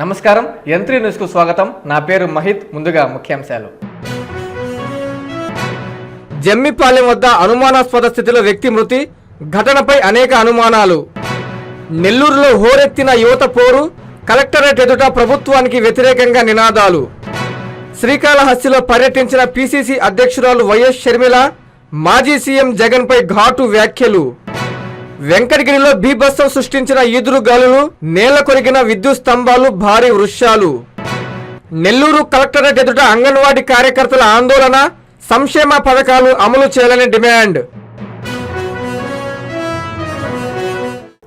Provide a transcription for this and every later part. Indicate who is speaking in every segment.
Speaker 1: నమస్కారం న్యూస్ కు స్వాగతం నా పేరు మహిత్ ముందుగా ముఖ్యాంశాలు జమ్మిపాలెం వద్ద అనుమానాస్పద స్థితిలో వ్యక్తి మృతి ఘటనపై అనేక అనుమానాలు నెల్లూరులో హోరెత్తిన యువత పోరు కలెక్టరేట్ ఎదుట ప్రభుత్వానికి వ్యతిరేకంగా నినాదాలు శ్రీకాళహస్తిలో పర్యటించిన పీసీసీ అధ్యక్షురాలు వైఎస్ షర్మిల మాజీ సీఎం జగన్పై ఘాటు వ్యాఖ్యలు వెంకటగిరిలో బీభత్సం సృష్టించిన ఈదురు గాలులు నేల కొరిగిన విద్యుత్ స్తంభాలు భారీ వృక్షాలు నెల్లూరు కలెక్టరేట్ ఎదుట అంగన్వాడీ కార్యకర్తల ఆందోళన సంక్షేమ పథకాలు అమలు చేయాలని డిమాండ్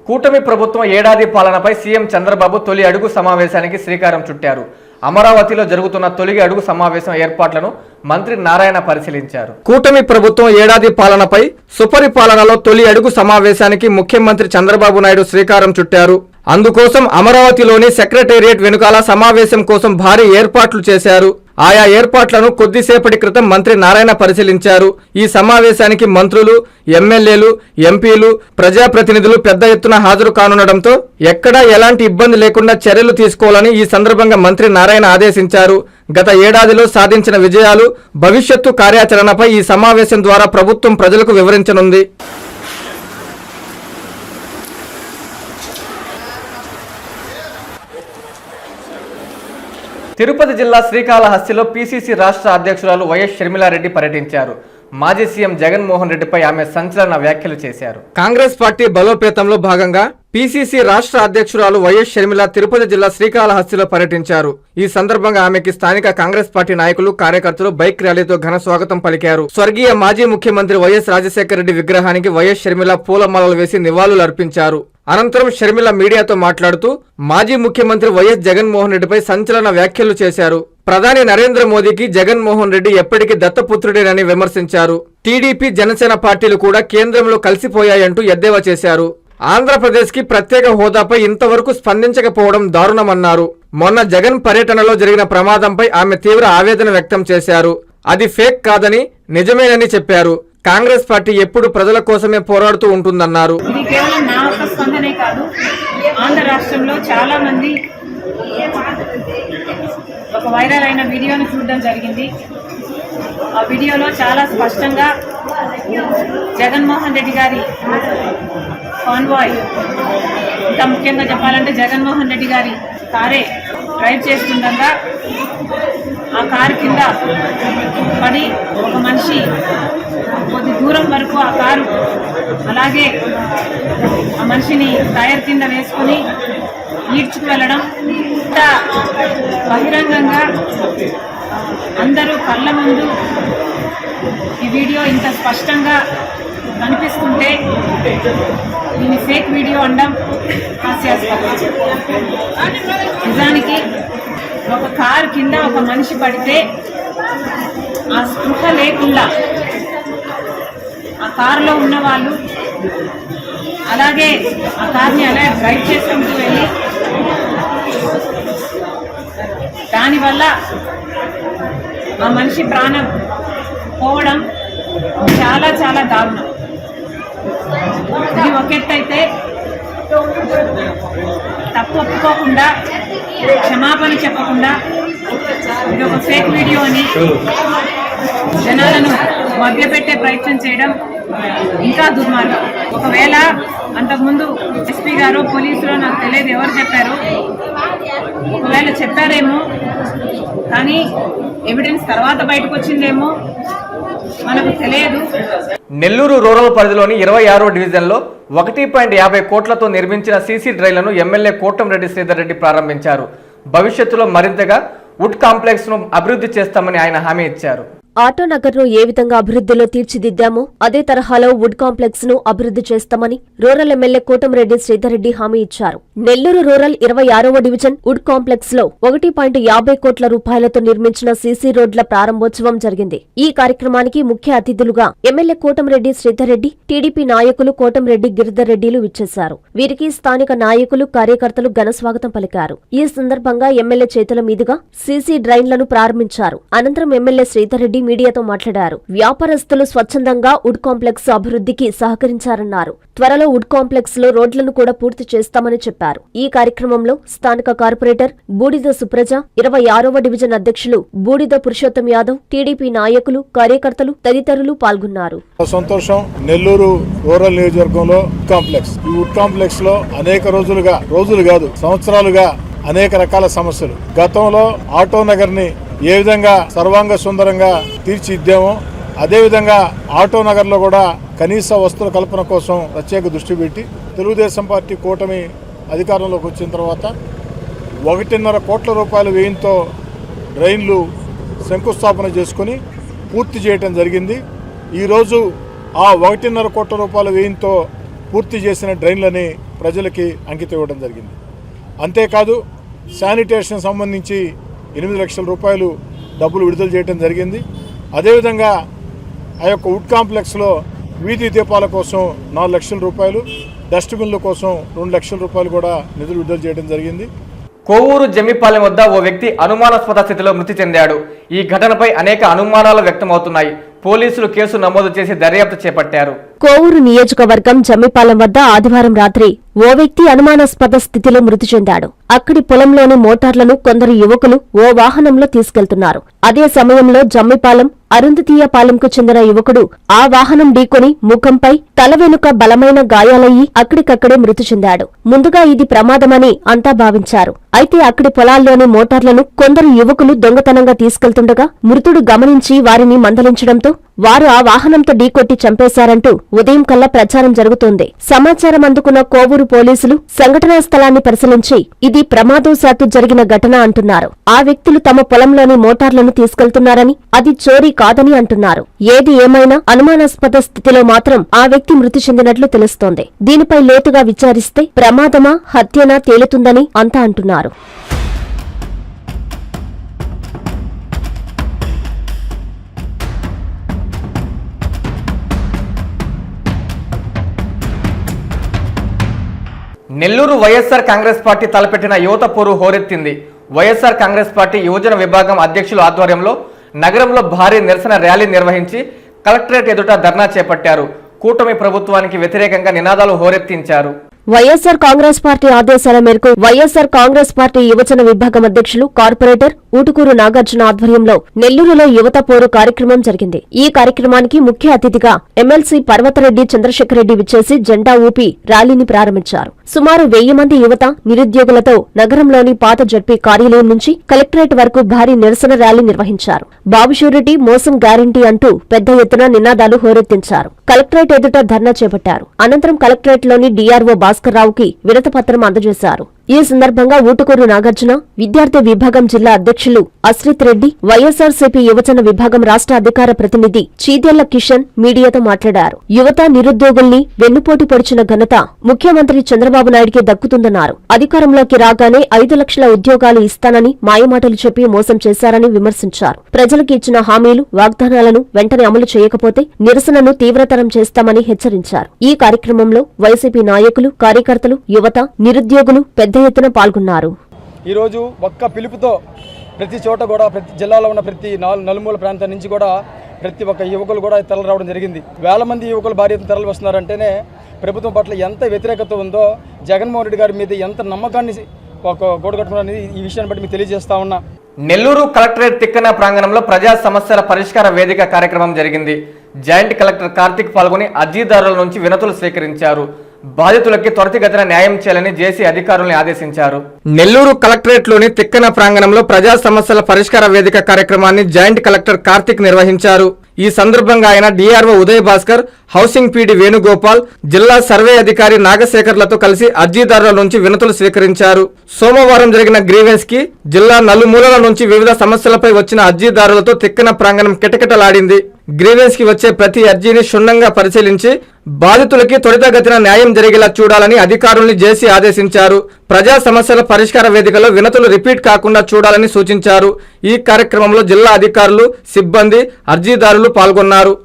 Speaker 1: కూటమి ప్రభుత్వం ఏడాది పాలనపై సీఎం చంద్రబాబు తొలి అడుగు సమావేశానికి శ్రీకారం చుట్టారు అమరావతిలో జరుగుతున్న తొలిగి అడుగు సమావేశం ఏర్పాట్లను మంత్రి నారాయణ పరిశీలించారు కూటమి ప్రభుత్వం ఏడాది పాలనపై సుపరిపాలనలో తొలి అడుగు సమావేశానికి ముఖ్యమంత్రి చంద్రబాబు నాయుడు శ్రీకారం చుట్టారు అందుకోసం అమరావతిలోని సెక్రటేరియట్ వెనుకాల సమావేశం కోసం భారీ ఏర్పాట్లు చేశారు ఆయా ఏర్పాట్లను కొద్దిసేపటి క్రితం మంత్రి నారాయణ పరిశీలించారు ఈ సమావేశానికి మంత్రులు ఎమ్మెల్యేలు ఎంపీలు ప్రజాప్రతినిధులు పెద్ద ఎత్తున హాజరు కానుండటంతో ఎక్కడా ఎలాంటి ఇబ్బంది లేకుండా చర్యలు తీసుకోవాలని ఈ సందర్భంగా మంత్రి నారాయణ ఆదేశించారు గత ఏడాదిలో సాధించిన విజయాలు భవిష్యత్తు కార్యాచరణపై ఈ సమావేశం ద్వారా ప్రభుత్వం ప్రజలకు వివరించనుంది తిరుపతి జిల్లా శ్రీకాళహస్తిలో పీసీసీ రాష్ట్ర అధ్యక్షురాలు వైఎస్ షర్మిలారెడ్డి పర్యటించారు మాజీ సీఎం జగన్మోహన్ రెడ్డిపై ఆమె సంచలన వ్యాఖ్యలు చేశారు కాంగ్రెస్ పార్టీ బలోపేతంలో భాగంగా పీసీసీ రాష్ట్ర అధ్యక్షురాలు వైఎస్ షర్మిల తిరుపతి జిల్లా శ్రీకాళహస్తిలో పర్యటించారు ఈ సందర్భంగా ఆమెకి స్థానిక కాంగ్రెస్ పార్టీ నాయకులు కార్యకర్తలు బైక్ ర్యాలీతో ఘన స్వాగతం పలికారు స్వర్గీయ మాజీ ముఖ్యమంత్రి వైఎస్ రాజశేఖర రెడ్డి విగ్రహానికి వైఎస్ షర్మిల పూలమాలలు వేసి నివాళులు అర్పించారు అనంతరం షర్మిల మీడియాతో మాట్లాడుతూ మాజీ ముఖ్యమంత్రి వైఎస్ జగన్మోహన్ రెడ్డిపై సంచలన వ్యాఖ్యలు చేశారు ప్రధాని నరేంద్ర మోదీకి జగన్మోహన్ రెడ్డి ఎప్పటికీ దత్తపుత్రుడేనని విమర్శించారు టీడీపీ జనసేన పార్టీలు కూడా కేంద్రంలో కలిసిపోయాయంటూ ఎద్దేవా చేశారు ఆంధ్రప్రదేశ్కి ప్రత్యేక హోదాపై ఇంతవరకు స్పందించకపోవడం దారుణమన్నారు మొన్న జగన్ పర్యటనలో జరిగిన ప్రమాదంపై ఆమె తీవ్ర ఆవేదన వ్యక్తం చేశారు అది ఫేక్ కాదని నిజమేనని చెప్పారు కాంగ్రెస్ పార్టీ ఎప్పుడు ప్రజల కోసమే పోరాడుతూ ఉంటుందన్నారు
Speaker 2: ఆంధ్ర రాష్ట్రంలో చాలా మంది ఒక వైరల్ అయిన వీడియోను చూడడం జరిగింది ఆ వీడియోలో చాలా స్పష్టంగా జగన్మోహన్ రెడ్డి గారి కాన్వాయ్ ఇంకా ముఖ్యంగా చెప్పాలంటే జగన్మోహన్ రెడ్డి గారి కారే డ్రైవ్ చేస్తుండగా ఆ కారు కింద పడి ఒక మనిషి కొద్ది దూరం వరకు ఆ కారు అలాగే ఆ మనిషిని టైర్ కింద వేసుకుని ఈడ్చుకు వెళ్ళడం బహిరంగంగా అందరూ కళ్ళ ముందు ఈ వీడియో ఇంత స్పష్టంగా కనిపిస్తుంటే దీన్ని ఫేక్ వీడియో అనడం హాస్యాస్పదం నిజానికి ఒక కారు కింద ఒక మనిషి పడితే ఆ స్పృహ లేకుండా ఆ కారులో ఉన్నవాళ్ళు అలాగే ఆ కార్ని అలా డ్రైవ్ చేసుకుంటూ వెళ్ళి దానివల్ల ఆ మనిషి ప్రాణం పోవడం చాలా చాలా దారుణం ఇది ఒకెత్తైతే తప్పు ఒప్పుకోకుండా క్షమాపణ చెప్పకుండా ఇది ఒక ఫేక్ వీడియో అని జనాలను మభ్యపెట్టే ప్రయత్నం చేయడం ఇంకా దుర్మార్గం ఒకవేళ అంతకుముందు ఎస్పీ గారు పోలీసులో నాకు తెలియదు ఎవరు చెప్పారు ఒకవేళ చెప్పారేమో కానీ ఎవిడెన్స్ తర్వాత బయటకు వచ్చిందేమో మనకు తెలియదు
Speaker 1: నెల్లూరు రూరల్ పరిధిలోని ఇరవై ఆరో డివిజన్లో ఒకటి పాయింట్ యాభై కోట్లతో నిర్మించిన సీసీ డ్రైలను ఎమ్మెల్యే కోటంరెడ్డి శ్రీధర్ రెడ్డి ప్రారంభించారు భవిష్యత్తులో మరింతగా వుడ్ కాంప్లెక్స్ను అభివృద్ధి చేస్తామని ఆయన హామీ ఇచ్చారు
Speaker 2: ఆటోనగర్ను ఏ విధంగా అభివృద్ధిలో తీర్చిదిద్దామో అదే తరహాలో వుడ్ కాంప్లెక్స్ ను అభివృద్ధి చేస్తామని రూరల్ ఎమ్మెల్యే కోటంరెడ్డి శ్రీధర్రెడ్డి హామీ ఇచ్చారు నెల్లూరు రూరల్ ఇరవై ఆరవ డివిజన్ వుడ్ కాంప్లెక్స్ లో ఒకటి పాయింట్ యాభై కోట్ల రూపాయలతో నిర్మించిన సీసీ రోడ్ల ప్రారంభోత్సవం జరిగింది ఈ కార్యక్రమానికి ముఖ్య అతిథులుగా ఎమ్మెల్యే కోటంరెడ్డి శ్రీధర్రెడ్డి టీడీపీ నాయకులు కోటంరెడ్డి గిరిధర్ రెడ్డిలు విచ్చేశారు వీరికి స్థానిక నాయకులు కార్యకర్తలు ఘనస్వాగతం పలికారు ఈ సందర్భంగా ఎమ్మెల్యే చేతుల మీదుగా సీసీ డ్రైన్లను ప్రారంభించారు అనంతరం ఎమ్మెల్యే శ్రీధర్రెడ్డి మీడియాతో మాట్లాడారు వ్యాపారస్తులు స్వచ్ఛందంగా వుడ్ కాంప్లెక్స్ అభివృద్ధికి సహకరించారన్నారు త్వరలో వుడ్ కాంప్లెక్స్ లో రోడ్లను కూడా పూర్తి చేస్తామని చెప్పారు ఈ కార్యక్రమంలో స్థానిక కార్పొరేటర్ బూడిద సుప్రజ ఇరవై ఆరవ డివిజన్ అధ్యక్షులు బూడిద పురుషోత్తం యాదవ్ టీడీపీ నాయకులు కార్యకర్తలు తదితరులు పాల్గొన్నారు
Speaker 3: సంతోషం నెల్లూరు రూరల్ నియోజకవర్గంలో కాంప్లెక్స్ ఈ వుడ్ కాంప్లెక్స్ లో అనేక రోజులుగా రోజులు కాదు సంవత్సరాలుగా అనేక రకాల సమస్యలు గతంలో ఆటో నగర్ ని ఏ విధంగా సర్వాంగ సుందరంగా తీర్చిదిద్దామో అదేవిధంగా ఆటో నగర్లో కూడా కనీస వస్తువుల కల్పన కోసం ప్రత్యేక దృష్టి పెట్టి తెలుగుదేశం పార్టీ కూటమి అధికారంలోకి వచ్చిన తర్వాత ఒకటిన్నర కోట్ల రూపాయల వ్యయంతో డ్రైన్లు శంకుస్థాపన చేసుకుని పూర్తి చేయటం జరిగింది ఈరోజు ఆ ఒకటిన్నర కోట్ల రూపాయల వ్యయంతో పూర్తి చేసిన డ్రైన్లని ప్రజలకి అంకితం ఇవ్వడం జరిగింది అంతేకాదు శానిటేషన్ సంబంధించి ఎనిమిది లక్షల రూపాయలు డబ్బులు విడుదల చేయడం జరిగింది అదేవిధంగా ఆ యొక్క వుడ్ కాంప్లెక్స్లో వీధి దీపాల కోసం నాలుగు లక్షల రూపాయలు డస్ట్బిన్ల కోసం రెండు లక్షల రూపాయలు కూడా నిధులు విడుదల చేయడం జరిగింది
Speaker 1: కోవూరు జమ్మిపాలెం వద్ద ఓ వ్యక్తి అనుమానాస్పద స్థితిలో మృతి చెందాడు ఈ ఘటనపై అనేక అనుమానాలు వ్యక్తమవుతున్నాయి పోలీసులు కేసు నమోదు చేసి దర్యాప్తు చేపట్టారు
Speaker 2: కోవూరు నియోజకవర్గం జమ్మిపాలెం వద్ద ఆదివారం రాత్రి ఓ వ్యక్తి అనుమానాస్పద స్థితిలో మృతి చెందాడు అక్కడి పొలంలోని మోటార్లను కొందరు యువకులు ఓ వాహనంలో తీసుకెళ్తున్నారు అదే సమయంలో జమ్మిపాలెం అరుంధతీయ పాలెంకు చెందిన యువకుడు ఆ వాహనం ఢీకొని ముఖంపై తల వెనుక బలమైన గాయాలయ్యి అక్కడికక్కడే మృతి చెందాడు ముందుగా ఇది ప్రమాదమని అంతా భావించారు అయితే అక్కడి పొలాల్లోని మోటార్లను కొందరు యువకులు దొంగతనంగా తీసుకెళ్తుండగా మృతుడు గమనించి వారిని మందలించడంతో వారు ఆ వాహనంతో ఢీకొట్టి చంపేశారంటూ ఉదయం కల్లా ప్రచారం జరుగుతోంది సమాచారం అందుకున్న కోవూరు పోలీసులు సంఘటనా స్థలాన్ని పరిశీలించి ఇది ప్రమాదవశాత్తు జరిగిన ఘటన అంటున్నారు ఆ వ్యక్తులు తమ పొలంలోని మోటార్లను తీసుకెళ్తున్నారని అది చోరీ కాదని అంటున్నారు ఏది ఏమైనా అనుమానాస్పద స్థితిలో మాత్రం ఆ వ్యక్తి మృతి చెందినట్లు తెలుస్తోంది దీనిపై లోతుగా విచారిస్తే ప్రమాదమా హత్యనా తేలుతుందని అంతా అంటున్నారు
Speaker 1: నెల్లూరు వైఎస్ఆర్ కాంగ్రెస్ పార్టీ తలపెట్టిన యువత పోరు హోరెత్తింది వైఎస్ఆర్ కాంగ్రెస్ పార్టీ యువజన విభాగం అధ్యక్షుల ఆధ్వర్యంలో నగరంలో భారీ నిరసన ర్యాలీ నిర్వహించి కలెక్టరేట్ ఎదుట ధర్నా చేపట్టారు కూటమి ప్రభుత్వానికి వ్యతిరేకంగా నినాదాలు హోరెత్తించారు
Speaker 2: వైఎస్ఆర్ కాంగ్రెస్ పార్టీ ఆదేశాల మేరకు వైఎస్ఆర్ కాంగ్రెస్ పార్టీ యువజన విభాగం అధ్యక్షులు కార్పొరేటర్ ఊటుకూరు నాగార్జున ఆధ్వర్యంలో నెల్లూరులో యువత పోరు కార్యక్రమం జరిగింది ఈ కార్యక్రమానికి ముఖ్య అతిథిగా ఎమ్మెల్సీ పర్వతరెడ్డి చంద్రశేఖర రెడ్డి విచ్చేసి జెండా ఊపి ర్యాలీని ప్రారంభించారు సుమారు వెయ్యి మంది యువత నిరుద్యోగులతో నగరంలోని పాత జడ్పీ కార్యాలయం నుంచి కలెక్టరేట్ వరకు భారీ నిరసన ర్యాలీ నిర్వహించారు బాబు మోసం గ్యారంటీ అంటూ పెద్ద ఎత్తున నినాదాలు హోరెత్తించారు కలెక్టరేట్ ఎదుట ధర్నా చేపట్టారు అనంతరం కలెక్టరేట్లోని డీఆర్ఓ భాస్కర్రావుకి వినతపత్రం అందజేశారు ఈ సందర్భంగా ఊటుకూరు నాగార్జున విద్యార్థి విభాగం జిల్లా అధ్యక్షులు అశ్రిత్ రెడ్డి వైఎస్ఆర్సీపీ యువజన విభాగం రాష్ట్ర అధికార ప్రతినిధి చీదెల్ల కిషన్ మీడియాతో మాట్లాడారు యువత నిరుద్యోగుల్ని వెన్నుపోటు పొడిచిన ఘనత ముఖ్యమంత్రి చంద్రబాబు నాయుడికి దక్కుతుందన్నారు అధికారంలోకి రాగానే ఐదు లక్షల ఉద్యోగాలు ఇస్తానని మాయమాటలు చెప్పి మోసం చేశారని విమర్శించారు ప్రజలకు ఇచ్చిన హామీలు వాగ్దానాలను వెంటనే అమలు చేయకపోతే నిరసనను తీవ్రతరం చేస్తామని హెచ్చరించారు ఈ కార్యక్రమంలో వైసీపీ నాయకులు కార్యకర్తలు యువత నిరుద్యోగులు పెద్ద పెద్ద ఎత్తున పాల్గొన్నారు
Speaker 1: ఈరోజు ఒక్క పిలుపుతో ప్రతి చోట కూడా ప్రతి జిల్లాలో ఉన్న ప్రతి నలుమూల ప్రాంతం నుంచి కూడా ప్రతి ఒక్క యువకులు కూడా తరలి రావడం జరిగింది వేల మంది యువకులు భారీ తరలి వస్తున్నారంటేనే ప్రభుత్వం పట్ల ఎంత వ్యతిరేకత ఉందో జగన్మోహన్ రెడ్డి గారి మీద ఎంత నమ్మకాన్ని ఒక అనేది ఈ విషయాన్ని బట్టి మీకు తెలియజేస్తా ఉన్నా నెల్లూరు కలెక్టరేట్ తిక్కన ప్రాంగణంలో ప్రజా సమస్యల పరిష్కార వేదిక కార్యక్రమం జరిగింది జాయింట్ కలెక్టర్ కార్తిక్ పాల్గొని అర్జీదారుల నుంచి వినతులు స్వీకరించారు బాధితులకి త్వరితగతిన న్యాయం చేయాలని జేసీ అధికారులను ఆదేశించారు నెల్లూరు లోని తిక్కన ప్రాంగణంలో ప్రజా సమస్యల పరిష్కార వేదిక కార్యక్రమాన్ని జాయింట్ కలెక్టర్ కార్తిక్ నిర్వహించారు ఈ సందర్భంగా ఆయన DRO Uday Bhaskar housing PD Venugopal జిల్లా సర్వే అధికారి నాగశేఖర్లతో కలిసి అర్జీదారుల నుంచి వినతులు స్వీకరించారు సోమవారం జరిగిన గ్రీవెన్స్ కి జిల్లా నలుమూలల నుంచి వివిధ సమస్యలపై వచ్చిన అర్జీదారులతో తిక్కన ప్రాంగణం కిటకిటలాడింది గ్రీవెన్స్ కి వచ్చే ప్రతి అర్జీని క్షుణ్ణంగా పరిశీలించి బాధితులకి త్వరితగతిన న్యాయం జరిగేలా చూడాలని అధికారుల్ని జేసీ ఆదేశించారు ప్రజా సమస్యల పరిష్కార వేదికలో వినతులు రిపీట్ కాకుండా చూడాలని సూచించారు ఈ కార్యక్రమంలో జిల్లా అధికారులు సిబ్బంది అర్జీదారులు పాల్గొన్నారు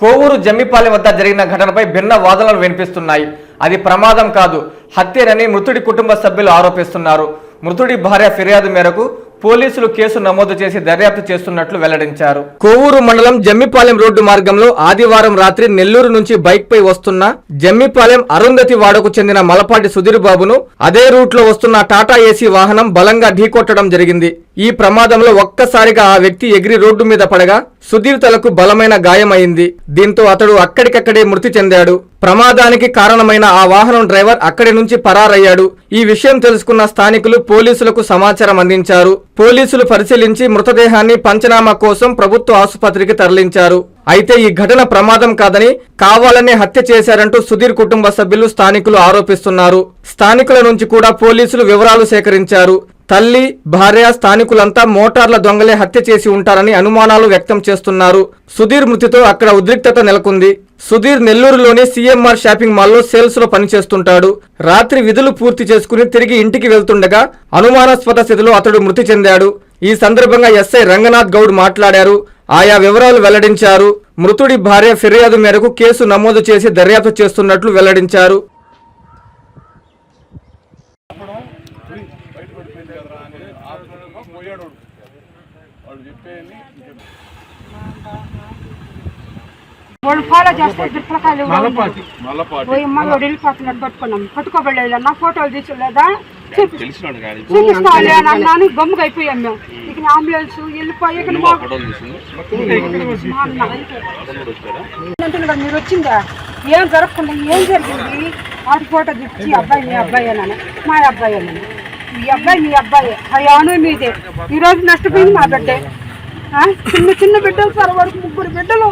Speaker 1: కోవూరు జమ్మిపాలెం వద్ద జరిగిన ఘటనపై భిన్న వాదనలు వినిపిస్తున్నాయి అది ప్రమాదం కాదు హత్యనని మృతుడి కుటుంబ సభ్యులు ఆరోపిస్తున్నారు మృతుడి భార్య ఫిర్యాదు మేరకు పోలీసులు కేసు నమోదు చేసి దర్యాప్తు చేస్తున్నట్లు వెల్లడించారు కోవూరు మండలం జమ్మిపాలెం రోడ్డు మార్గంలో ఆదివారం రాత్రి నెల్లూరు నుంచి బైక్ పై వస్తున్న జమ్మిపాలెం అరుంధతి వాడకు చెందిన మలపాటి సుధీర్ బాబును అదే రూట్ లో వస్తున్న టాటా ఏసీ వాహనం బలంగా ఢీకొట్టడం జరిగింది ఈ ప్రమాదంలో ఒక్కసారిగా ఆ వ్యక్తి ఎగిరి రోడ్డు మీద పడగా సుధీర్ తలకు బలమైన గాయమైంది దీంతో అతడు అక్కడికక్కడే మృతి చెందాడు ప్రమాదానికి కారణమైన ఆ వాహనం డ్రైవర్ అక్కడి నుంచి పరారయ్యాడు ఈ విషయం తెలుసుకున్న స్థానికులు పోలీసులకు సమాచారం అందించారు పోలీసులు పరిశీలించి మృతదేహాన్ని పంచనామా కోసం ప్రభుత్వ ఆసుపత్రికి తరలించారు అయితే ఈ ఘటన ప్రమాదం కాదని కావాలనే హత్య చేశారంటూ సుధీర్ కుటుంబ సభ్యులు స్థానికులు ఆరోపిస్తున్నారు స్థానికుల నుంచి కూడా పోలీసులు వివరాలు సేకరించారు తల్లి భార్య స్థానికులంతా మోటార్ల దొంగలే హత్య చేసి ఉంటారని అనుమానాలు వ్యక్తం చేస్తున్నారు సుధీర్ మృతితో అక్కడ ఉద్రిక్తత నెలకొంది సుధీర్ నెల్లూరులోని సీఎంఆర్ షాపింగ్ మాల్లో సేల్స్ లో పనిచేస్తుంటాడు రాత్రి విధులు పూర్తి చేసుకుని తిరిగి ఇంటికి వెళ్తుండగా అనుమానాస్పద స్థితిలో అతడు మృతి చెందాడు ఈ సందర్భంగా ఎస్ఐ రంగనాథ్ గౌడ్ మాట్లాడారు ఆయా వివరాలు వెల్లడించారు మృతుడి భార్య ఫిర్యాదు మేరకు కేసు నమోదు చేసి దర్యాప్తు చేస్తున్నట్లు వెల్లడించారు వాళ్ళు ఫాలో చేస్తే దుర్పలకాయలు పోయి మళ్ళీ వెళ్ళిపోతున్నట్టు పట్టుకున్నాం పట్టుకోబడలేదన్నా ఫోటోలు తీసుకోలేదా చూపిస్తాలే అని గమ్ముగా అయిపోయాం మేము ఇక అంబులెన్స్ వెళ్ళిపోయి మీరు వచ్చిందా ఏం జరగకుండా ఏం జరిగింది ఆడి ఫోటో తెచ్చి అబ్బాయి మీ అబ్బాయి అన్నాను మా అబ్బాయి అన్నాను మీ అబ్బాయి మీ అబ్బాయి అయ్యాను మీదే ఈరోజు నష్టపోయింది మా బిడ్డే చిన్న చిన్న బిడ్డలు సార్ వరకు ముగ్గురు బిడ్డలు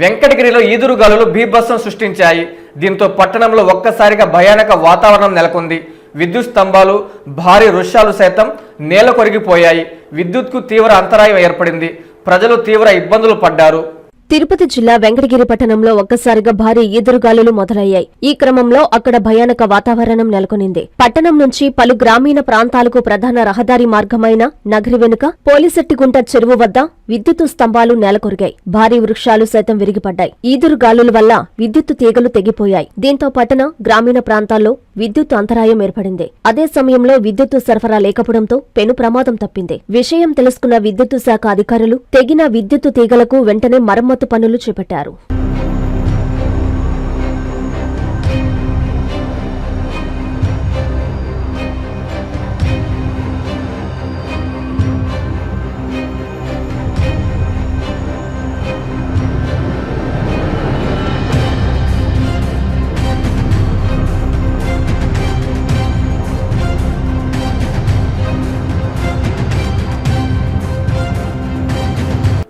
Speaker 1: వెంకటగిరిలో ఈదురుగాలులు బీభత్సం సృష్టించాయి దీంతో పట్టణంలో ఒక్కసారిగా భయానక వాతావరణం నెలకొంది విద్యుత్ స్తంభాలు భారీ వృక్షాలు సైతం నేల కొరిగిపోయాయి విద్యుత్కు తీవ్ర అంతరాయం ఏర్పడింది ప్రజలు తీవ్ర ఇబ్బందులు పడ్డారు
Speaker 2: తిరుపతి జిల్లా వెంకటగిరి పట్టణంలో ఒక్కసారిగా భారీ ఈదురుగాలులు మొదలయ్యాయి ఈ క్రమంలో అక్కడ భయానక వాతావరణం నెలకొనింది పట్టణం నుంచి పలు గ్రామీణ ప్రాంతాలకు ప్రధాన రహదారి మార్గమైన నగరి వెనుక పోలిసెట్టిగుంట చెరువు వద్ద విద్యుత్ స్తంభాలు నెలకొరిగాయి భారీ వృక్షాలు సైతం విరిగిపడ్డాయి ఈదురుగాలుల వల్ల విద్యుత్తు తీగలు తెగిపోయాయి దీంతో పట్టణ గ్రామీణ ప్రాంతాల్లో విద్యుత్ అంతరాయం ఏర్పడింది అదే సమయంలో విద్యుత్ సరఫరా లేకపోవడంతో పెను ప్రమాదం తప్పింది విషయం తెలుసుకున్న విద్యుత్ శాఖ అధికారులు తెగిన విద్యుత్తు తీగలకు వెంటనే మరమ్మతు మరమ్మతు పనులు చేపట్టారు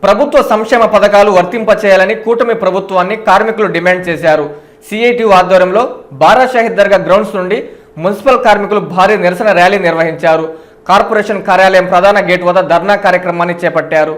Speaker 1: ప్రభుత్వ సంక్షేమ పథకాలు వర్తింపచేయాలని కూటమి ప్రభుత్వాన్ని కార్మికులు డిమాండ్ చేశారు సిఐటియు ఆధ్వర్యంలో బారాషాహిద్ దర్గా గ్రౌండ్స్ నుండి మున్సిపల్ కార్మికులు భారీ నిరసన ర్యాలీ నిర్వహించారు కార్పొరేషన్ కార్యాలయం ప్రధాన గేట్ వద్ద ధర్నా కార్యక్రమాన్ని చేపట్టారు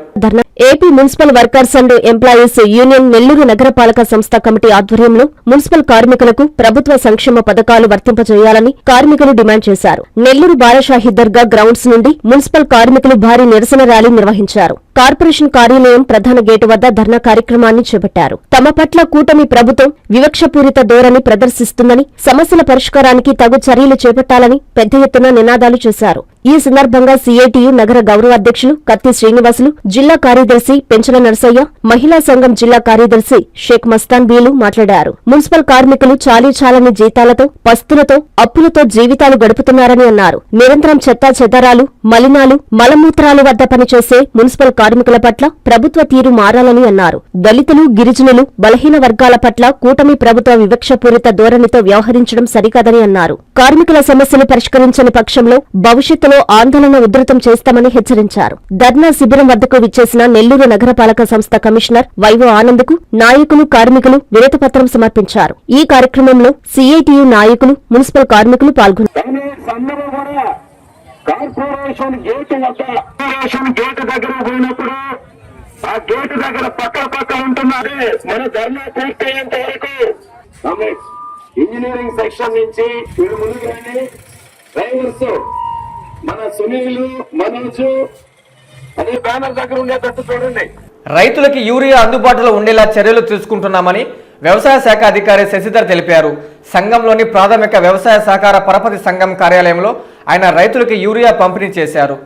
Speaker 2: AP municipal workers and employees union Nellore నగరపాలక సంస్థ కమిటీ ఆధ్వర్యంలో మున్సిపల్ కార్మికులకు ప్రభుత్వ సంక్షేమ పథకాలు వర్తింపజేయాలని కార్మికులు డిమాండ్ చేశారు నెల్లూరు బాలషాహి దర్గా గ్రౌండ్స్ నుండి మున్సిపల్ కార్మికులు భారీ నిరసన ర్యాలీ నిర్వహించారు కార్పొరేషన్ కార్యాలయం ప్రధాన గేటు వద్ద ధర్నా కార్యక్రమాన్ని చేపట్టారు తమ పట్ల కూటమి ప్రభుత్వం వివక్షపూరిత ధోరణి ప్రదర్శిస్తుందని సమస్యల పరిష్కారానికి తగు చర్యలు చేపట్టాలని పెద్ద ఎత్తున నినాదాలు చేశారు ఈ సందర్భంగా సిఐటియు నగర గౌరవ అధ్యక్షులు కత్తి శ్రీనివాసులు జిల్లా కార్యదర్శి పెంచల నరసయ్య మహిళా సంఘం జిల్లా కార్యదర్శి షేక్ మస్తాన్ బీలు మాట్లాడారు మున్సిపల్ కార్మికులు చాలీ చాలని జీతాలతో పస్తులతో అప్పులతో జీవితాలు గడుపుతున్నారని అన్నారు నిరంతరం చెత్తా చెదరాలు మలినాలు మలమూత్రాలు వద్ద పనిచేసే మున్సిపల్ కార్మికుల పట్ల ప్రభుత్వ తీరు మారాలని అన్నారు దళితులు గిరిజనులు బలహీన వర్గాల పట్ల కూటమి ప్రభుత్వ వివక్షపూరిత ధోరణితో వ్యవహరించడం సరికాదని అన్నారు కార్మికుల సమస్యలు పరిష్కరించని పక్షంలో భవిష్యత్తులో ఆందోళన ఉధృతం చేస్తామని హెచ్చరించారు ధర్నా శిబిరం వద్దకు విచ్చేసిన నెల్లూరు నగరపాలక సంస్థ కమిషనర్ వైవో కు నాయకులు కార్మికులు వినతపత్రం సమర్పించారు ఈ కార్యక్రమంలో సిఐటియు నాయకులు మున్సిపల్ కార్మికులు పాల్గొన్నారు కార్పొరేషన్ గేట్ ఒక కార్పొరేషన్ గేట్ దగ్గర పోయినప్పుడు ఆ గేట్ దగ్గర పక్క పక్క ఉంటున్నది మన ధర్నా పూర్తయ్యేంత వరకు
Speaker 1: ఇంజనీరింగ్ సెక్షన్ నుంచి వీళ్ళు ముందుకురండి డ్రైవర్స్ మన సునీల్ మనోజ్ అనే బ్యానర్ దగ్గర ఉండేటట్టు చూడండి రైతులకి యూరియా అందుబాటులో ఉండేలా చర్యలు తీసుకుంటున్నామని వ్యవసాయ శాఖ అధికారి శశిధర్ తెలిపారు సంఘంలోని ప్రాథమిక వ్యవసాయ సహకార పరపతి సంఘం కార్యాలయంలో ఆయన రైతులకు యూరియా పంపిణీ చేశారు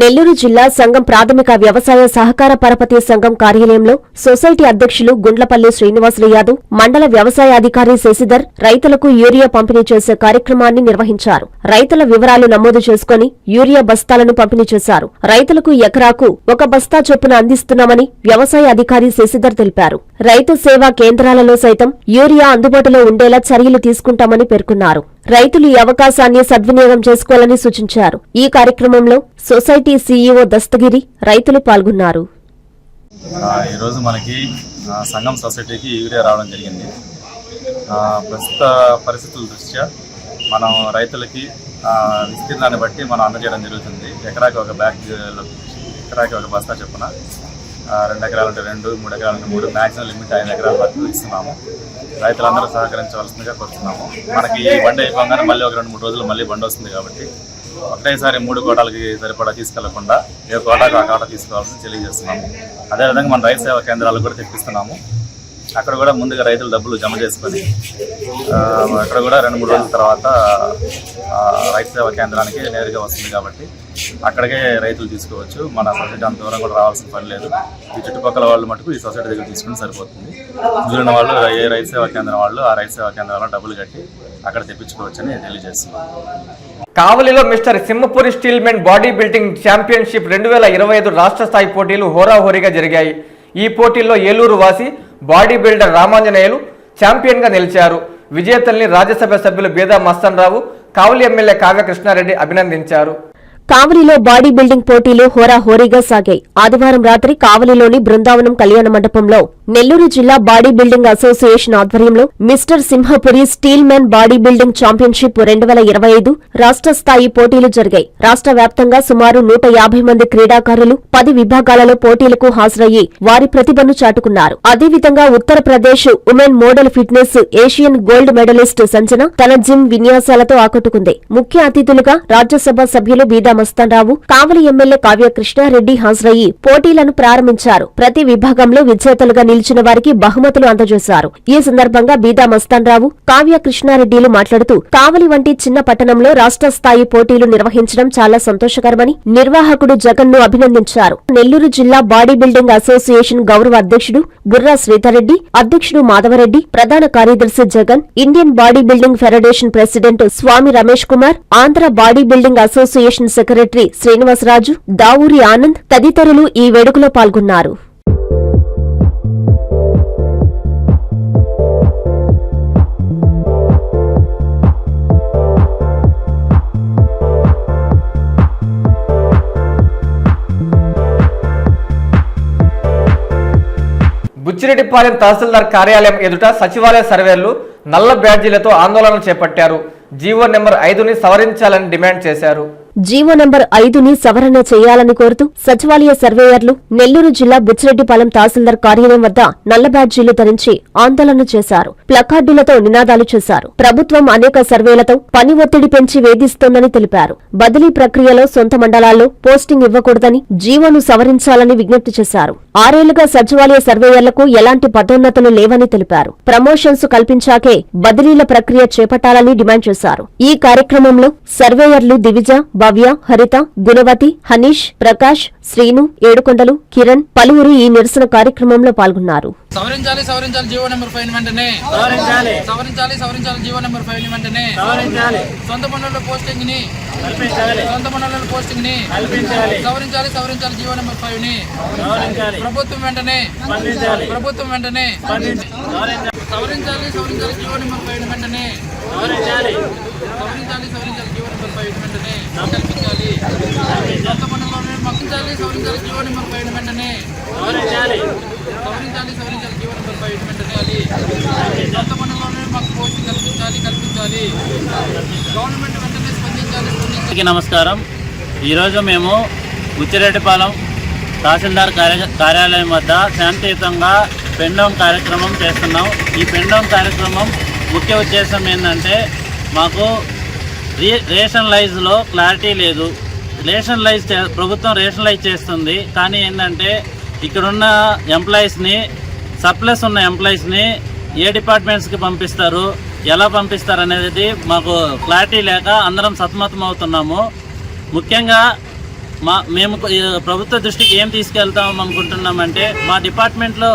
Speaker 2: నెల్లూరు జిల్లా సంఘం ప్రాథమిక వ్యవసాయ సహకార పరపతి సంఘం కార్యాలయంలో సొసైటీ అధ్యక్షులు గుండ్లపల్లి శ్రీనివాసులు యాదవ్ మండల వ్యవసాయ అధికారి శశిధర్ రైతులకు యూరియా పంపిణీ చేసే కార్యక్రమాన్ని నిర్వహించారు రైతుల వివరాలు నమోదు చేసుకుని యూరియా బస్తాలను పంపిణీ చేశారు రైతులకు ఎకరాకు ఒక బస్తా చొప్పున అందిస్తున్నామని వ్యవసాయ అధికారి శశిధర్ తెలిపారు రైతు సేవా కేంద్రాలలో సైతం యూరియా అందుబాటులో ఉండేలా చర్యలు తీసుకుంటామని పేర్కొన్నారు రైతులు ఈ అవకాశాన్ని సద్వినియోగం చేసుకోవాలని సూచించారు ఈ కార్యక్రమంలో సొసైటీ సీఈఓ దస్తగిరి రైతులు పాల్గొన్నారు
Speaker 4: ఈరోజు మనకి సంఘం సొసైటీకి యూరియా రావడం జరిగింది ప్రస్తుత పరిస్థితుల దృష్ట్యా మనం రైతులకి విస్తీర్ణాన్ని బట్టి మనం అందజేయడం జరుగుతుంది ఎకరాకి ఒక బ్యాగ్ ఎకరాకి ఒక బస్తా చొప్పున రెండు ఎకరాలంటే రెండు మూడు ఎకరాలంటే మూడు మ్యాక్సిమం లిమిట్ ఐదు ఎకరాల వరకు ఇస్తున్నాము రైతులందరూ సహకరించవలసిందిగా కోరుతున్నాము మనకి ఈ బండి అయిపోగానే మళ్ళీ ఒక రెండు మూడు రోజులు మళ్ళీ బండి వస్తుంది కాబట్టి ఒకటేసారి మూడు కోటాలకి సరిపడా తీసుకెళ్లకుండా ఏ కోటాకు ఆ కోట తీసుకోవాల్సింది తెలియజేస్తున్నాము అదేవిధంగా మన రైతు సేవా కేంద్రాలు కూడా తెప్పిస్తున్నాము అక్కడ కూడా ముందుగా రైతులు డబ్బులు జమ చేసుకొని అక్కడ కూడా రెండు మూడు రోజుల తర్వాత రైతు సేవా కేంద్రానికి నేరుగా వస్తుంది కాబట్టి అక్కడికే రైతులు తీసుకోవచ్చు మన సొసైటీ అంత దూరం కూడా రావాల్సిన పని లేదు ఈ చుట్టుపక్కల వాళ్ళు మటుకు ఈ సొసైటీ దగ్గర తీసుకుని సరిపోతుంది మిగిలిన వాళ్ళు ఏ రైతు సేవా కేంద్రం వాళ్ళు ఆ రైతు సేవా కేంద్రంలో డబ్బులు కట్టి అక్కడ అని తెలియజేస్తున్నాను
Speaker 1: కావలిలో Mr Simhapuri steel men body building championship రెండు వేల ఇరవై ఐదు రాష్ట్ర స్థాయి పోటీలు హోరాహోరీగా జరిగాయి ఈ పోటీల్లో ఏలూరు వాసి బాడీ బిల్డర్ రామాంజనేయులు ఛాంపియన్గా నిలిచారు విజేతల్ని రాజ్యసభ సభ్యులు బేదా మస్తాన్ రావు కావలి ఎమ్మెల్యే కావ్య కృష్ణారెడ్డి అభినందించారు
Speaker 2: కావలిలో బాడీ బిల్డింగ్ పోటీలు హోరాహోరీగా సాగాయి ఆదివారం రాత్రి కావలిలోని బృందావనం కళ్యాణ మండపంలో నెల్లూరు జిల్లా బాడీ బిల్డింగ్ అసోసియేషన్ ఆధ్వర్యంలో Mr Simhapuri steel men body building championship రెండు వేల ఇరవై ఐదు రాష్ట్ర స్థాయి పోటీలు జరిగాయి రాష్ట్ర వ్యాప్తంగా సుమారు నూట యాభై మంది క్రీడాకారులు పది విభాగాలలో పోటీలకు హాజరయ్యి వారి ప్రతిభను చాటుకున్నారు అదేవిధంగా Uttar Pradesh women model fitness Asian gold medalist Sanchana తన జిమ్ విన్యాసాలతో ఆకట్టుకుంది ముఖ్య అతిథులుగా రాజ్యసభ సభ్యులు బీదా మస్తాన్ రావు కావలి ఎమ్మెల్యే కావ్య కృష్ణారెడ్డి హాజరయ్యి పోటీలను ప్రారంభించారు ప్రతి విభాగంలో విజేతలుగా గెలిచిన వారికి బహుమతులు అందజేశారు ఈ సందర్భంగా బీదా మస్తాన్ రావు కావ్య కృష్ణారెడ్డిలు మాట్లాడుతూ కావలి వంటి చిన్న పట్టణంలో రాష్ట స్థాయి పోటీలు నిర్వహించడం చాలా సంతోషకరమని నిర్వాహకుడు జగన్ ను అభినందించారు నెల్లూరు జిల్లా బాడీ బిల్డింగ్ అసోసియేషన్ గౌరవ అధ్యక్షుడు గుర్రా శ్రీధర్రెడ్డి అధ్యక్షుడు మాధవరెడ్డి ప్రధాన కార్యదర్శి Jagan Indian body building federation president Swamy Ramesh Kumar Andhra body building association secretary Srinivasa Raju Davuri Anand తదితరులు ఈ వేడుకలో పాల్గొన్నారు
Speaker 1: బుచ్చిరెడ్డిపాలెం తహసీల్దార్ కార్యాలయం ఎదుట సచివాలయ సర్వేలు నల్ల బ్యాడ్జీలతో ఆందోళన చేపట్టారు జీవో నెంబర్ ఐదుని సవరించాలని డిమాండ్ చేశారు
Speaker 2: జీవో నంబర్ ఐదుని సవరణ చేయాలని కోరుతూ సచివాలయ సర్వేయర్లు నెల్లూరు జిల్లా బుచ్చిరెడ్డిపాలెం తహసీల్దార్ కార్యాలయం వద్ద నల్ల బ్యాడ్జీలు ధరించి ఆందోళన చేశారు ప్లకార్డులతో నినాదాలు చేశారు ప్రభుత్వం అనేక సర్వేలతో పని ఒత్తిడి పెంచి వేధిస్తోందని తెలిపారు బదిలీ ప్రక్రియలో సొంత మండలాల్లో పోస్టింగ్ ఇవ్వకూడదని జీవోను సవరించాలని విజ్ఞప్తి చేశారు ఆరేళ్లుగా సచివాలయ సర్వేయర్లకు ఎలాంటి పదోన్నతులు లేవని తెలిపారు ప్రమోషన్స్ కల్పించాకే బదిలీల ప్రక్రియ చేపట్టాలని డిమాండ్ చేశారు ఈ కార్యక్రమంలో సర్వేయర్లు దివిజ కావ్య హరిత గుణవతి హనీష్ ప్రకాష్ శ్రీను ఏడుకొండలు కిరణ్ పలువురు ఈ నిరసన కార్యక్రమంలో పాల్గొన్నారు సవరించాలి సవరించాలి జీవో నెంబర్ ఫైవ్ వెంటనే సవరించాలి సవరించాలి సవరించాలి జీవో నెంబర్ ఫైవ్ వెంటనే సవరించాలి సొంత పోస్టింగ్ ని సొంత పనుల్లో పోస్టింగ్ ని సవరించాలి సవరించాలి జీవో నెంబర్ ఫైవ్ ని ప్రభుత్వం వెంటనే ప్రభుత్వం వెంటనే సవరించాలి సవరించాలి జీవో నెంబర్ ఫైవ్
Speaker 5: వెంటనే సవరించాలి సవరించాలి సవరించాలి కల్పించాలి కొత్త సవరించాలి సవరించాలి సవరించాలి సవరించాలి కొత్త మాకు కల్పించాలి కల్పించాలి గవర్నమెంట్ వెంటనే స్పందించాలి స్పందించాలి నమస్కారం ఈరోజు మేము ఉచ్చిరెడ్డిపాలెం తహసీల్దార్ కార్య కార్యాలయం వద్ద శాంతియుతంగా పెండోం కార్యక్రమం చేస్తున్నాం ఈ పెండోం కార్యక్రమం ముఖ్య ఉద్దేశం ఏంటంటే మాకు రేషన్ లైజ్లో క్లారిటీ లేదు రేషన్ లైజ్ ప్రభుత్వం రేషన్ లైజ్ చేస్తుంది కానీ ఏంటంటే ఇక్కడున్న ఎంప్లాయీస్ని సప్లస్ ఉన్న ఎంప్లాయీస్ని ఏ డిపార్ట్మెంట్స్కి పంపిస్తారు ఎలా పంపిస్తారు అనేది మాకు క్లారిటీ లేక అందరం సతమతం అవుతున్నాము ముఖ్యంగా మా మేము ప్రభుత్వ దృష్టికి ఏం తీసుకెళ్తాం అనుకుంటున్నామంటే మా డిపార్ట్మెంట్లో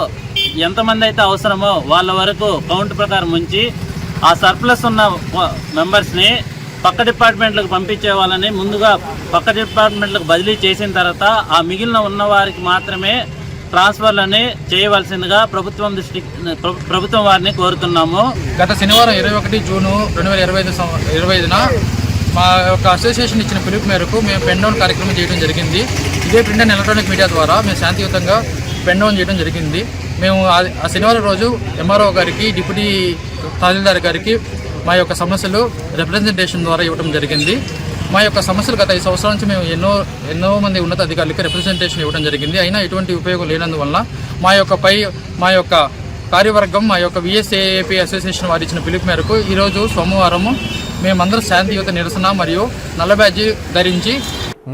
Speaker 5: ఎంతమంది అయితే అవసరమో వాళ్ళ వరకు కౌంట్ ప్రకారం ఉంచి ఆ సర్ప్లస్ ఉన్న మెంబర్స్ని పక్క డిపార్ట్మెంట్లకు పంపించే వాళ్ళని ముందుగా పక్క డిపార్ట్మెంట్లకు బదిలీ చేసిన తర్వాత ఆ మిగిలిన ఉన్న వారికి మాత్రమే ట్రాన్స్ఫర్లని చేయవలసిందిగా ప్రభుత్వం దృష్టి ప్రభుత్వం వారిని కోరుతున్నాము
Speaker 6: గత శనివారం ఇరవై ఒకటి జూను రెండు వేల ఇరవై ఐదు ఇరవై ఐదున మా యొక్క అసోసియేషన్ ఇచ్చిన పిలుపు మేరకు మేము పెండౌన్ కార్యక్రమం చేయడం జరిగింది ఇదే ప్రింట్ అండ్ ఎలక్ట్రానిక్ మీడియా ద్వారా మేము శాంతియుతంగా పెండోన్ చేయడం జరిగింది మేము ఆ శనివారం రోజు ఎంఆర్ఓ గారికి డిప్యూటీ తహసీల్దార్ గారికి మా యొక్క సమస్యలు రిప్రజెంటేషన్ ద్వారా ఇవ్వడం జరిగింది మా యొక్క సమస్యలు గత ఈ సంవత్సరం నుంచి మేము ఎన్నో ఎన్నో మంది ఉన్నత అధికారులకి రిప్రజెంటేషన్ ఇవ్వడం జరిగింది అయినా ఎటువంటి ఉపయోగం లేనందువల్ల మా యొక్క పై మా యొక్క కార్యవర్గం మా యొక్క విఎస్ఏఏపీ అసోసియేషన్ వారు ఇచ్చిన పిలుపు మేరకు ఈరోజు సోమవారం మేమందరం శాంతియుత నిరసన మరియు నల్ల బ్యాడ్జీ ధరించి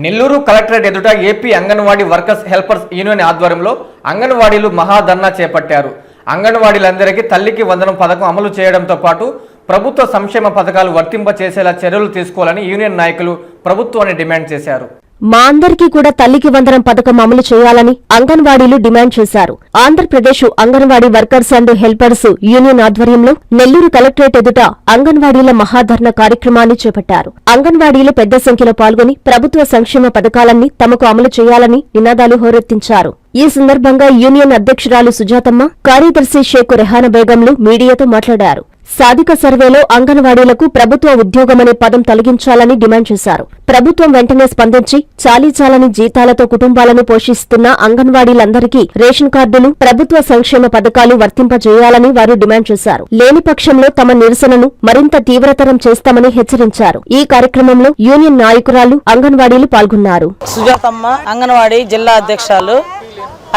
Speaker 1: నెల్లూరు కలెక్టరేట్ ఎదుట AP Anganwadi workers helpers union ఆధ్వర్యంలో అంగన్వాడీలు మహాధర్నా చేపట్టారు అంగన్వాడీలందరికీ తల్లికి వందనం పథకం అమలు చేయడంతో పాటు ప్రభుత్వ సంక్షేమ పథకాలు వర్తింపచేసేలా చర్యలు తీసుకోవాలని యూనియన్ నాయకులు ప్రభుత్వాన్ని డిమాండ్ చేశారు
Speaker 2: మా అందరికీ కూడా తల్లికి వందనం పథకం అమలు చేయాలని అంగన్వాడీలు డిమాండ్ చేశారు Andhra Pradesh Anganwadi workers and helpers union ఆధ్వర్యంలో నెల్లూరు కలెక్టరేట్ ఎదుట అంగన్వాడీల మహాధర్ణ కార్యక్రమాన్ని చేపట్టారు అంగన్వాడీలు పెద్ద సంఖ్యలో పాల్గొని ప్రభుత్వ సంక్షేమ పథకాలన్నీ తమకు అమలు చేయాలని నినాదాలు హోరెత్తించారు ఈ సందర్భంగా యూనియన్ అధ్యక్షురాలు సుజాతమ్మ కార్యదర్శి షేక్ రెహాన బేగంలు మీడియాతో మాట్లాడారు సాధిక సర్వేలో అంగన్వాడీలకు ప్రభుత్వ ఉద్యోగమనే పదం తొలగించాలని డిమాండ్ చేశారు ప్రభుత్వం వెంటనే స్పందించి చాలీచాలని జీతాలతో కుటుంబాలను పోషిస్తున్న అంగన్వాడీలందరికీ రేషన్ కార్డులు ప్రభుత్వ సంక్షేమ పథకాలు వర్తింపజేయాలని వారు డిమాండ్ చేశారు లేని పక్షంలో తమ నిరసనను మరింత తీవ్రతరం చేస్తామని హెచ్చరించారు ఈ కార్యక్రమంలో యూనియన్ నాయకురాలు అంగన్వాడీలు పాల్గొన్నారు
Speaker 7: సుజాతమ్మ అంగన్వాడీ జిల్లా అధ్యక్షులు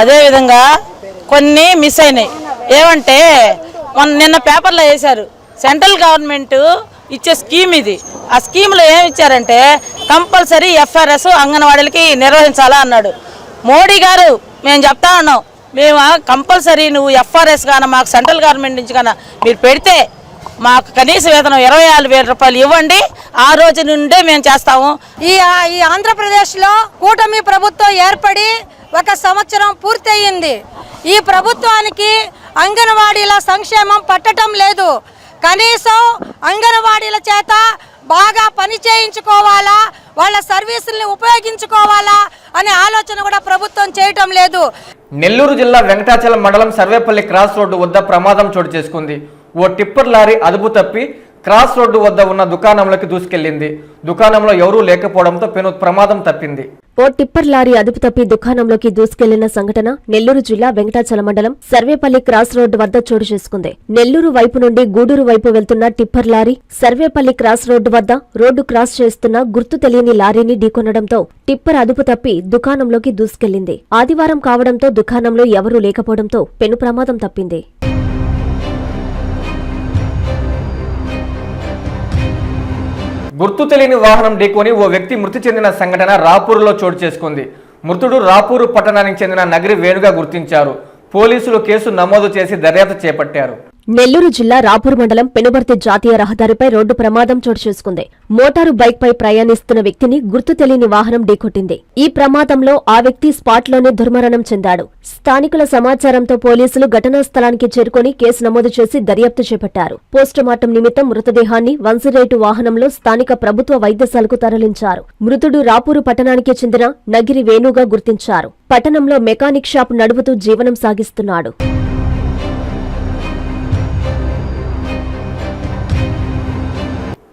Speaker 7: అదేవిధంగా కొన్ని మిస్ అయినాయి ఏమంటే మొన్న నిన్న పేపర్లో వేశారు సెంట్రల్ గవర్నమెంట్ ఇచ్చే స్కీమ్ ఇది ఆ స్కీమ్లో ఏమి ఇచ్చారంటే కంపల్సరీ ఎఫ్ఆర్ఎస్ అంగన్వాడీలకి నిర్వహించాలా అన్నాడు మోడీ గారు మేము చెప్తా ఉన్నాం మేము కంపల్సరీ నువ్వు ఎఫ్ఆర్ఎస్ కానీ మాకు సెంట్రల్ గవర్నమెంట్ నుంచి కానీ మీరు పెడితే మాకు కనీస వేతనం ఇరవై ఆరు వేల రూపాయలు ఇవ్వండి ఆ రోజు నుండే మేము చేస్తాము
Speaker 8: ఈ ఆంధ్రప్రదేశ్లో కూటమి ప్రభుత్వం ఏర్పడి ఒక సంవత్సరం పూర్తయింది ఈ ప్రభుత్వానికి అంగన్వాడీల సంక్షేమం పట్టడం లేదు కనీసం అంగన్వాడీల చేత బాగా పని చేయించుకోవాలా వాళ్ళ సర్వీసుల్ని ఉపయోగించుకోవాలా అనే ఆలోచన కూడా ప్రభుత్వం చేయటం లేదు
Speaker 1: నెల్లూరు జిల్లా వెంకటాచలం మండలం సర్వేపల్లి క్రాస్ రోడ్డు వద్ద ప్రమాదం చోటు చేసుకుంది ఓ టిప్పర్ లారీ అదుపు తప్పి క్రాస్ రోడ్డు వద్ద ఉన్న దుకాణంలోకి దూసుకెళ్లింది దుకాణంలో ఎవరూ లేకపోవడంతో పెను ప్రమాదం తప్పింది
Speaker 2: ఓ టిప్పర్ లారీ అదుపు తప్పి దుకాణంలోకి దూసుకెళ్లిన సంఘటన నెల్లూరు జిల్లా వెంకటాచల మండలం సర్వేపల్లి క్రాస్ రోడ్డు వద్ద చోటు చేసుకుంది నెల్లూరు వైపు నుండి గూడూరు వైపు వెళ్తున్న tipper lorry Sarvepalli cross road వద్ద రోడ్డు క్రాస్ చేస్తున్న గుర్తు తెలియని లారీని ఢీకొనడంతో టిప్పర్ అదుపు తప్పి దుకాణంలోకి దూసుకెళ్లింది ఆదివారం కావడంతో దుకాణంలో ఎవరూ లేకపోవడంతో పెను ప్రమాదం తప్పింది
Speaker 1: గుర్తు తెలియని వాహనం ఢీకొని ఓ వ్యక్తి మృతి చెందిన సంఘటన రాపూర్లో చోటు చేసుకుంది మృతుడు రాపూరు పట్టణానికి చెందిన నగరి వేణుగా గుర్తించారు పోలీసులు కేసు నమోదు చేసి దర్యాప్తు చేపట్టారు
Speaker 2: నెల్లూరు జిల్లా రాపూర్ మండలం పెనుబర్తి జాతీయ రహదారిపై రోడ్డు ప్రమాదం చోటు చేసుకుంది మోటారు బైక్పై ప్రయాణిస్తున్న వ్యక్తిని గుర్తు తెలియని వాహనం ఢీకొట్టింది ఈ ప్రమాదంలో ఆ వ్యక్తి స్పాట్లోనే దుర్మరణం చెందాడు స్థానికుల సమాచారంతో పోలీసులు ఘటనా స్థలానికి చేరుకుని కేసు నమోదు చేసి దర్యాప్తు చేపట్టారు పోస్టుమార్టం నిమిత్తం మృతదేహాన్ని వంశరేటు వాహనంలో స్థానిక ప్రభుత్వ వైద్యశాలకు తరలించారు మృతుడు రాపూరు పట్టణానికి చెందిన నగిరి వేణుగా గుర్తించారు పట్టణంలో మెకానిక్ షాప్ నడుపుతూ జీవనం సాగిస్తున్నాడు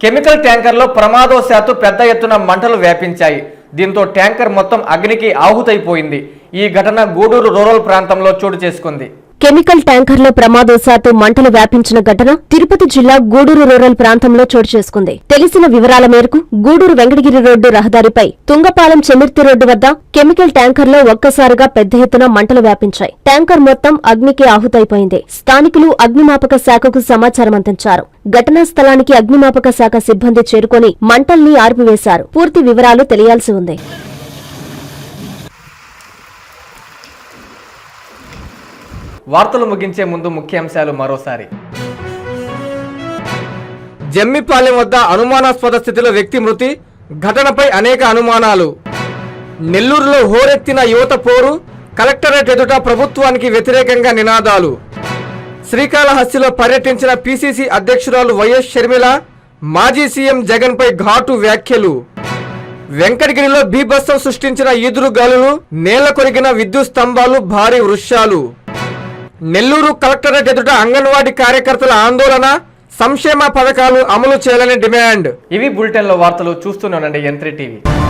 Speaker 1: కెమికల్ ట్యాంకర్లో ప్రమాదవశాత్తు పెద్ద ఎత్తున మంటలు వ్యాపించాయి దీంతో ట్యాంకర్ మొత్తం అగ్నికి ఆహుతైపోయింది ఈ ఘటన గూడూరు రూరల్ ప్రాంతంలో చోటు చేసుకుంది
Speaker 2: కెమికల్ ట్యాంకర్లో ప్రమాదవశాత్తు మంటలు వ్యాపించిన ఘటన తిరుపతి జిల్లా గూడూరు రూరల్ ప్రాంతంలో చోటు చేసుకుంది తెలిసిన వివరాల మేరకు గూడూరు వెంకటగిరి రోడ్డు రహదారిపై తుంగపాలెం చెమిర్తి రోడ్డు వద్ద కెమికల్ ట్యాంకర్లో ఒక్కసారిగా పెద్ద ఎత్తున మంటలు వ్యాపించాయి ట్యాంకర్ మొత్తం అగ్నికి ఆహుతైపోయింది స్థానికులు అగ్నిమాపక శాఖకు సమాచారం అందించారు ఘటనా స్థలానికి అగ్నిమాపక శాఖ సిబ్బంది చేరుకొని మంటల్ని ఆర్పివేశారు పూర్తి వివరాలు తెలియాల్సి ఉంది
Speaker 1: వార్తలు ముగించే ముందు ముఖ్యాంశాలు మరోసారి జమ్మిపాలెం వద్ద అనుమానాస్పద స్థితిలో వ్యక్తి మృతి ఘటనపై అనేక అనుమానాలు నెల్లూరులో హోరెత్తిన యువత పోరు కలెక్టరేట్ ఎదుట ప్రభుత్వానికి వ్యతిరేకంగా నినాదాలు శ్రీకాళహస్తిలో పర్యటించిన పీసీసీ అధ్యక్షురాలు వైఎస్ షర్మిల మాజీ సీఎం జగన్పై ఘాటు వ్యాఖ్యలు వెంకటగిరిలో బీభత్సం సృష్టించిన ఈదురు గాలులు నేల కొరిగిన విద్యుత్ స్తంభాలు భారీ వృక్షాలు నెల్లూరు కలెక్టరేట్ ఎదుట అంగన్వాడీ కార్యకర్తల ఆందోళన సంక్షేమ పథకాలు అమలు చేయాలని డిమాండ్ ఇవి బులెటిన్లో వార్తలు చూస్తున్నానండి ఎంత్రీ టీవీ